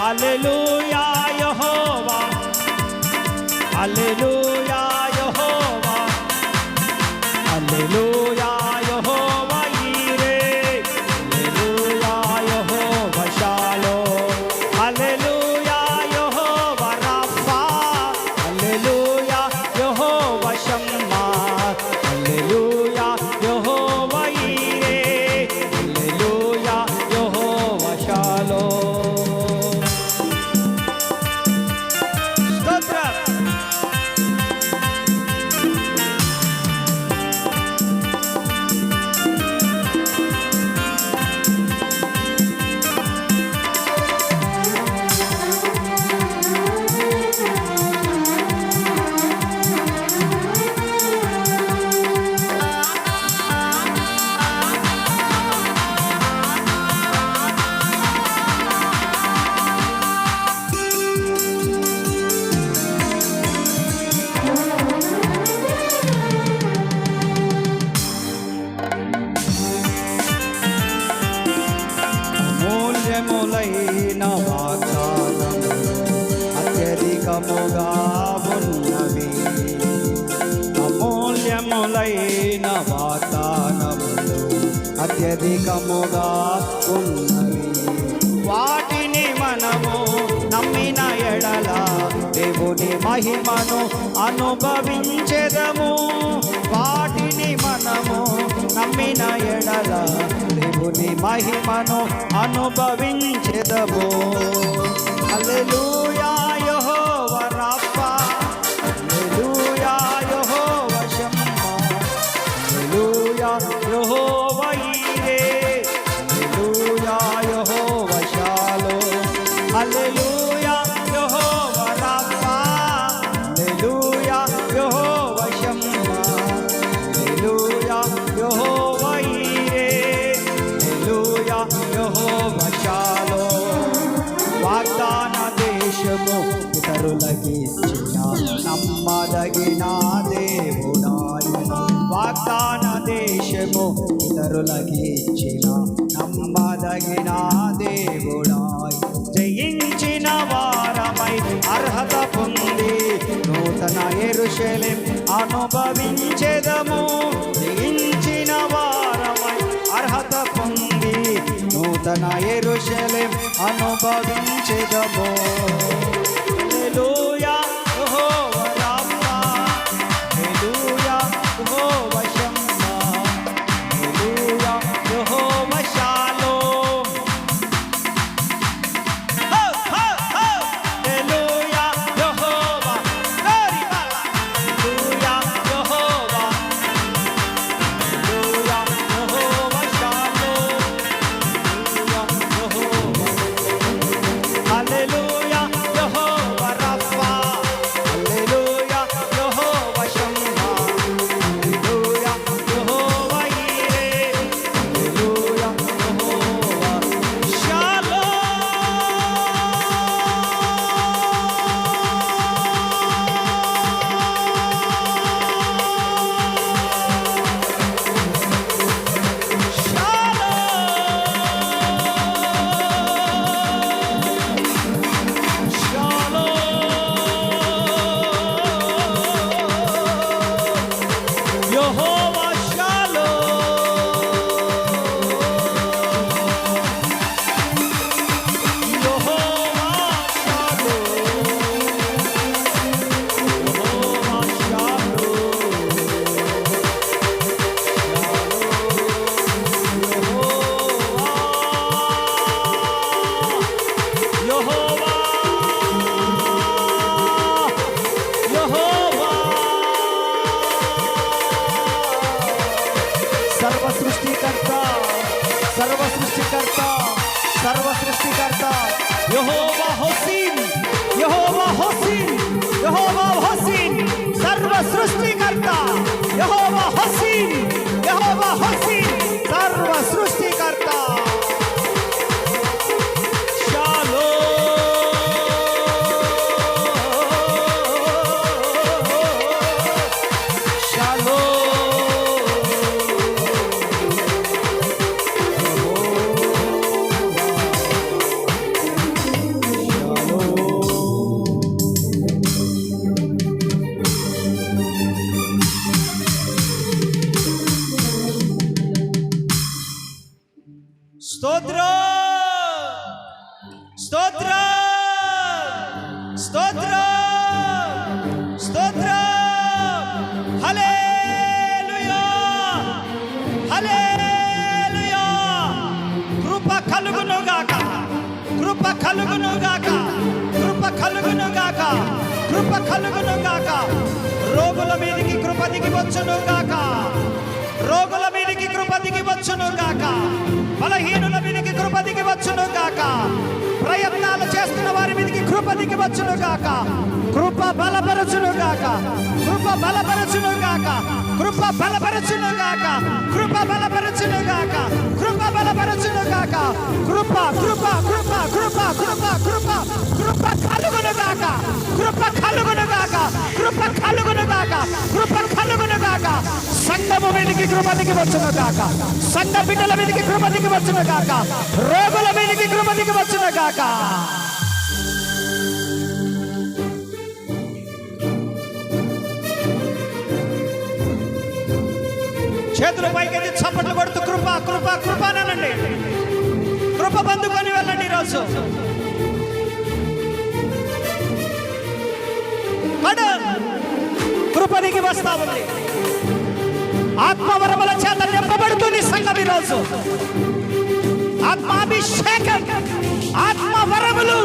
హల్లెలూయా యెహోవా హల్లెలూయా అత్యధికముగా ఉన్నవి వాటిని మనము నమ్మిన ఎడల దేవుని మహిమను అనుభవించెదము. వాటిని మనము నమ్మిన ఎడల దేవుని మహిమను అనుభవించెదము. అల్లెలూయా నమ్మదగిన దేవుడాయన వాగ్దాన దేశము ఇతరులకిచ్చిన నమ్మదగిన దేవుడాయ్ జయించిన వారమై అర్హత పొంది నూతన ఎరుషలేం అనుభవించెదము. జయించిన వారమై అర్హత పొంది నూతన ఎరుషలేం అనుభవించెదము. హల్లెలూయా. యెహోవా హోసిన్ యెహోవా హోసిన్ యెహోవా హోసిన్ సర్వ సృష్టికర్త యహోవా కలుగును గాక కృప కలుగును గాక కృప కలుగును గాక రోగుల మీదకి కృప దిగి వచ్చును గాక రోగుల మీదకి కృప దిగి వచ్చును గాక బలహీనుల మీదకి కృప దిగి వచ్చును గాక ప్రయత్నాలు చేస్తున్న వారి మీదకి కృప దిగి వచ్చును గాక కృప బలపరచును గాక కృప బలపరచును గాక కృప బలపరచును గాక కృప బలపరచును గాక కలుగునుగాక. కృప కలుగునుగాక. కృప కలుగునుగాక. కృప కలుగును గాక సంఘము మీదికి కృప దిగి వచ్చునుగాక. సంఘ బిడ్డల మీదికి కృప దిగి వచ్చునుగాక. రోగుల మీదికి కృప దిగి వచ్చునుగాక. చేతుల పైకి చప్పట్లు కొడుతూ కృప కృప కృప అనండి. కృప బందుకొని వెళ్ళండి ఈరోజు. కృప దిగి వస్తా ఉంది ఆత్మవరముల చేత నింపబడుతుంది సంఘం ఈరోజు. ఆత్మాభిషేకం ఆత్మవరములు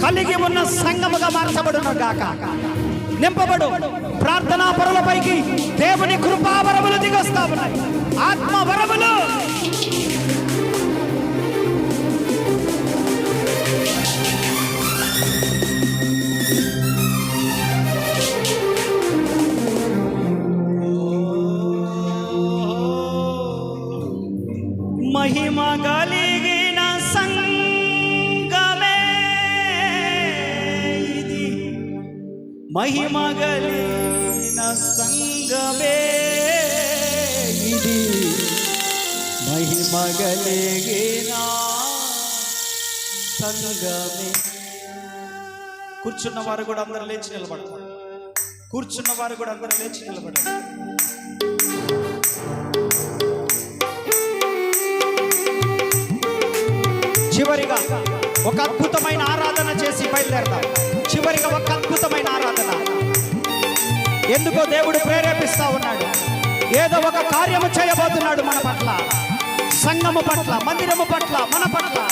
కలిగి ఉన్న సంఘముగా మార్చబడును గాక. నింపబడు. ప్రార్థనా పరులపైకి దేవుని కృపావరములు దిగొస్తా ఉన్నాయి ఆత్మవరములు కూర్చున్న వారు కూడా అందరూ లేచి నిలబడతారు. కూర్చున్న వారు కూడా అందరూ లేచి నిలబడతారు. చివరిగా ఒక అద్భుతమైన ఆరాధన చేసి బయలుదేరదాం. చివరిగా ఒక అద్భుతమైన ఆరాధన. ఎందుకో దేవుడు ప్రేరేపిస్తా ఉన్నాడు. ఏదో ఒక కార్యము చేయబోతున్నాడు మన పట్ల. సంఘము పట్ల మందిరము పట్ల మన పట్ల.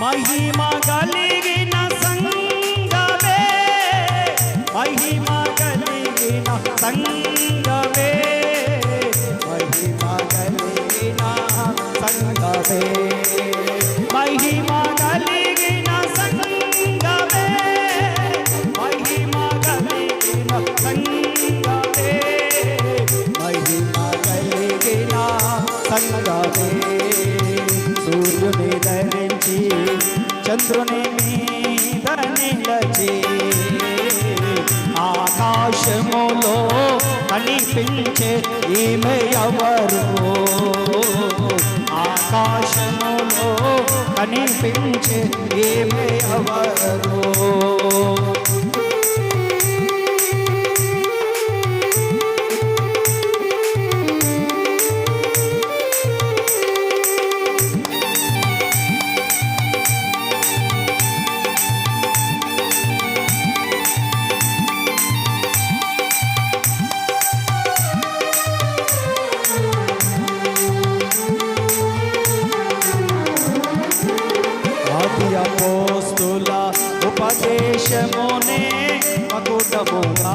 మహిమ కలిగిన సంగమే మహిమ కలిగిన సంగమే చంద్రుని మీద నిలచి ఆకాశములో కనిపించే ఈమె ఎవరు? ఆకాశములో కనిపించే ఈమె ఎవరు? ఉపదేశమునే మకుటముగా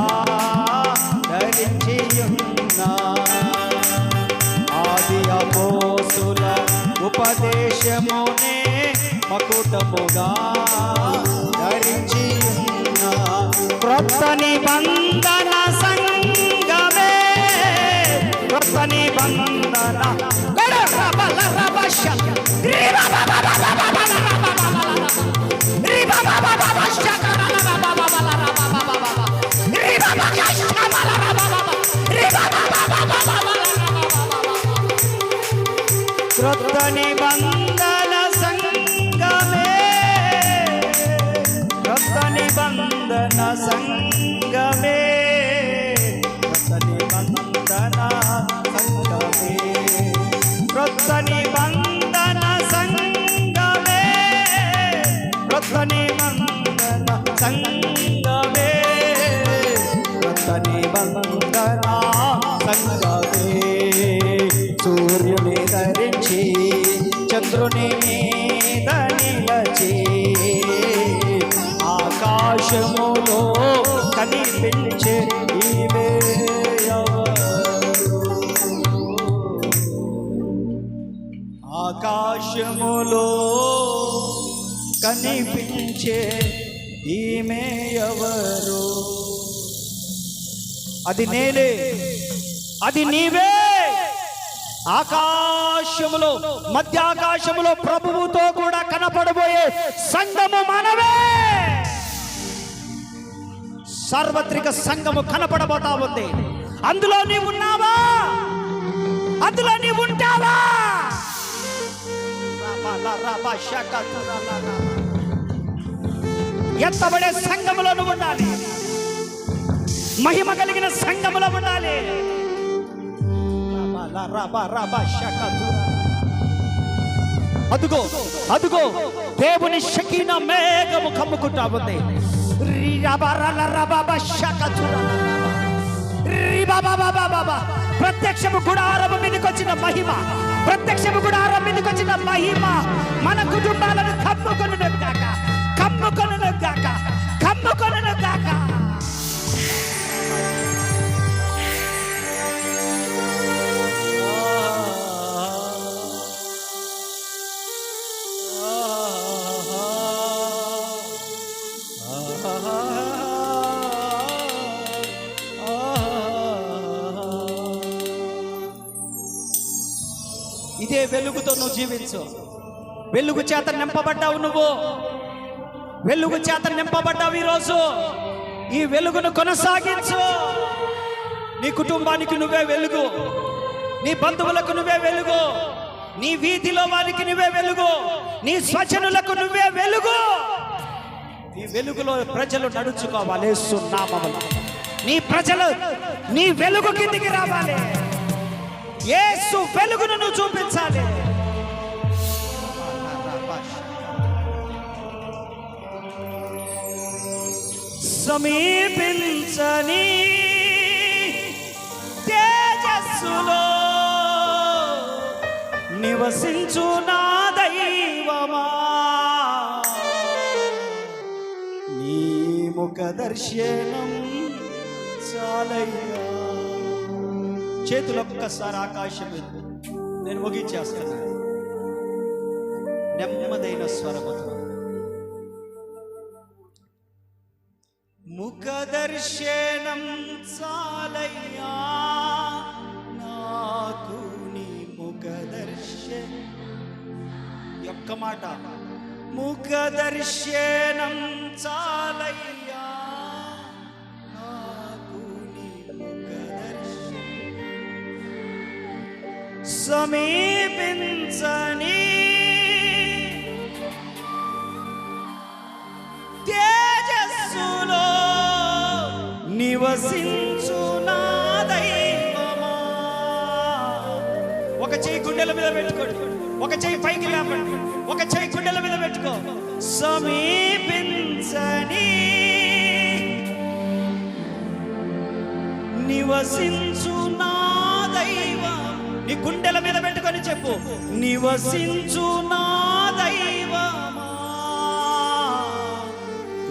ధరించి ఆది అపోసుల ఉపదేశమునే మకుటముగా ధరించి క్రొత్త నిబంధన సంగమే క్రొత్త నిబంధన కనిపించే ఈమె ఎవరు? అది నేనే. అది నీవే. ఆకాశములో మధ్య ఆకాశములో ప్రభువుతో కూడా కనపడబోయే సంఘము మనమే. సార్వత్రిక సంఘము కనపడబోతా ఉంది. అందులో నీవు ఉన్నావా? అందులో నీవు ఉంటావా? రాబా, రాబా, శాఖ ఎత్తబడే సంఘములో నువ్వు ఉండాలి? మహిమ కలిగిన సంఘములో ఉండాలి. అదుగో అదుగో దేవుని షకీన మేఘము కమ్ముకుంటా ఉంది. రీ రబా రల బాబా ప్రత్యక్షము గుడారము మీదకి వచ్చిన మహిమ. ప్రత్యక్షము గుడారం మీదకి వచ్చిన మహిమ. మన కుటుంబాలను కమ్ముకుని కాక కమ్ముకొను గాక కమ్ముకొను గాక ఇదే వెలుగుతో నువ్వు జీవించు. వెలుగు చేత నింపబడ్డావు నువ్వు. వెలుగు చేత నింపబడ్డావు ఈరోజు. ఈ వెలుగును కొనసాగించు. నీ కుటుంబానికి నువ్వే వెలుగు. నీ బంధువులకు నువ్వే వెలుగు. నీ వీధిలో వారికి నువ్వే వెలుగు. నీ స్వజనులకు నువ్వే వెలుగు. నీ వెలుగులో ప్రజలు నడుచుకోవాలి. సున్నామములు నీ ప్రజలు నీ వెలుగు కిందికి రావాలి. ఏసు వెలుగును నువ్వు చూపించాలి. సమీపించని తేజస్సులో నివసించు నా దైవమా. నీ ముఖ దర్శనం చాలయ్యా. చేతులు ఒక్కసారి ఆకాశం నేను ముగించేస్తాను. నెమ్మదైన స్వరముతో. దర్శనం చాలయ్యా. నాకు నీ ముఖ దర్శనం. యొక్క మాట. ముఖ దర్శనం చాలయ్యా. నాకు నీ ముఖ దర్శనం. సమీపించని నివసించు నా దైవమా? ఒక చేయి గుండెల మీద పెట్టుకోండి ఒక చేయి పైకి లేపండి. ఒక చేయి గుండెల మీద పెట్టుకో. సమీపించని నివసించు నా దైవం నీ గుండెల మీద పెట్టుకొని చెప్పు. నివసించు నా దైవమా?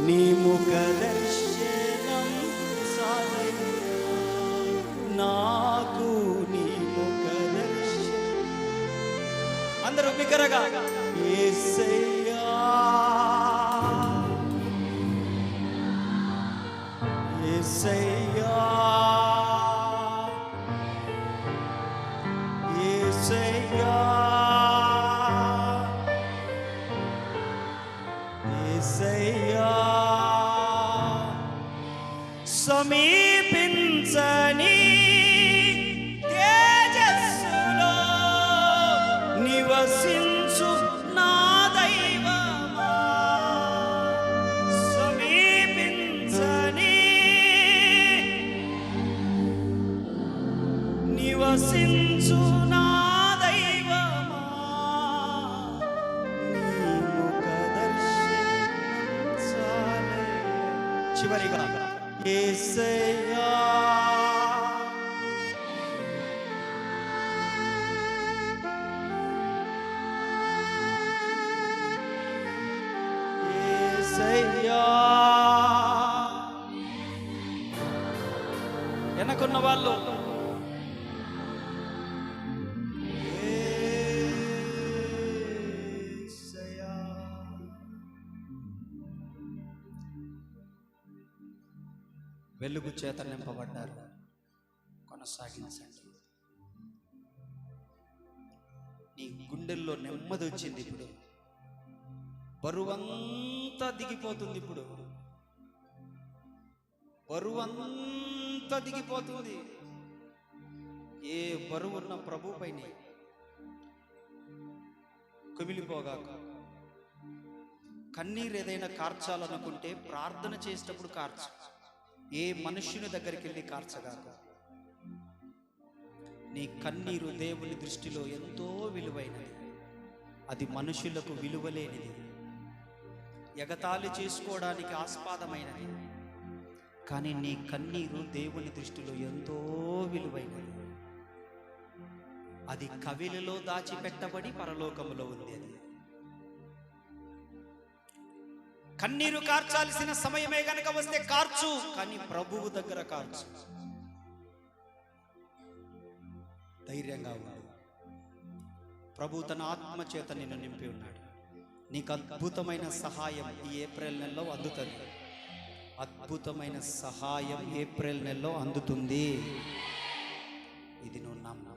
నీ ముఖ బిగ్గరగా ఏసయ్యా. ఏసయ్యా. నివసించు నా దైవమా. చివరిగా యేసయ్యా వెనకున్న వాళ్ళు వెలుగు చేత నింపబడ్డారు. కొనసాగించండి. నీ గుండెల్లో నెమ్మది వచ్చింది ఇప్పుడు. బరువంతా దిగిపోతుంది ఇప్పుడు. బరువంతా దిగిపోతుంది. ఏ బరువున్న ప్రభు పైన. కుమిలిపోగాక. కన్నీరు ఏదైనా కార్చాలనుకుంటే ప్రార్థన చేసేటప్పుడు కార్చు. ఏ మనుష్యుని దగ్గరికి వెళ్ళి కార్చగాక? నీ కన్నీరు దేవుని దృష్టిలో ఎంతో విలువైనది. అది మనుషులకు విలువలేనిది. ఎగతాళి చేసుకోవడానికి ఆస్పాదమైనది. కానీ నీ కన్నీరు దేవుని దృష్టిలో ఎంతో విలువైనది. అది కవిలలో దాచిపెట్టబడి పరలోకములో ఉంది అది. కన్నీరు కార్చాల్సిన సమయమే గనక వస్తే కార్చు కానీ ప్రభువు దగ్గర కార్చు. ధైర్యంగా ఉండు. ప్రభు తన ఆత్మ చేత నిన్ను నింపి ఉన్నాడు. నీకు అద్భుతమైన సహాయం ఈ ఏప్రిల్ నెలలో అందుతుంది. అద్భుతమైన సహాయం ఏప్రిల్ నెలలో అందుతుంది. ఇది నువ్వు నమ్మ.